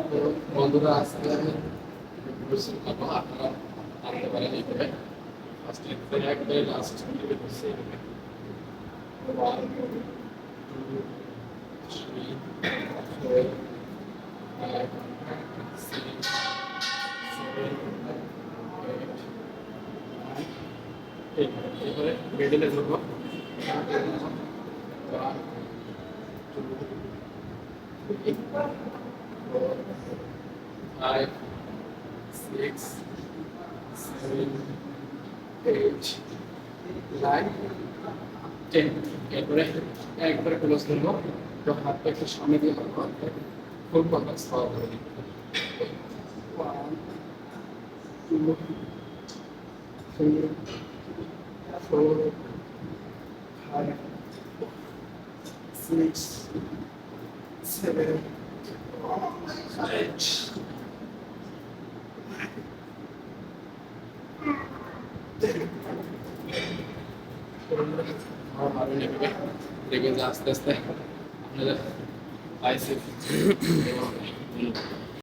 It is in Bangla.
তো বন্ধুরা আজকে আমি বসে খাবো আপনারা আনতে পারেন এইভাবে ফার্স্ট থেকে একবারে লাস্ট থেকে বসে এইভাবে one two three five, six, seven, eight, nine, ten. এরপরে একবারে ক্লোজ করব। তো হাতটা একটু সামনে দিয়ে করব ফুল পাওয়া যাবে one two four five six আস্তে আস্তে আপনাদের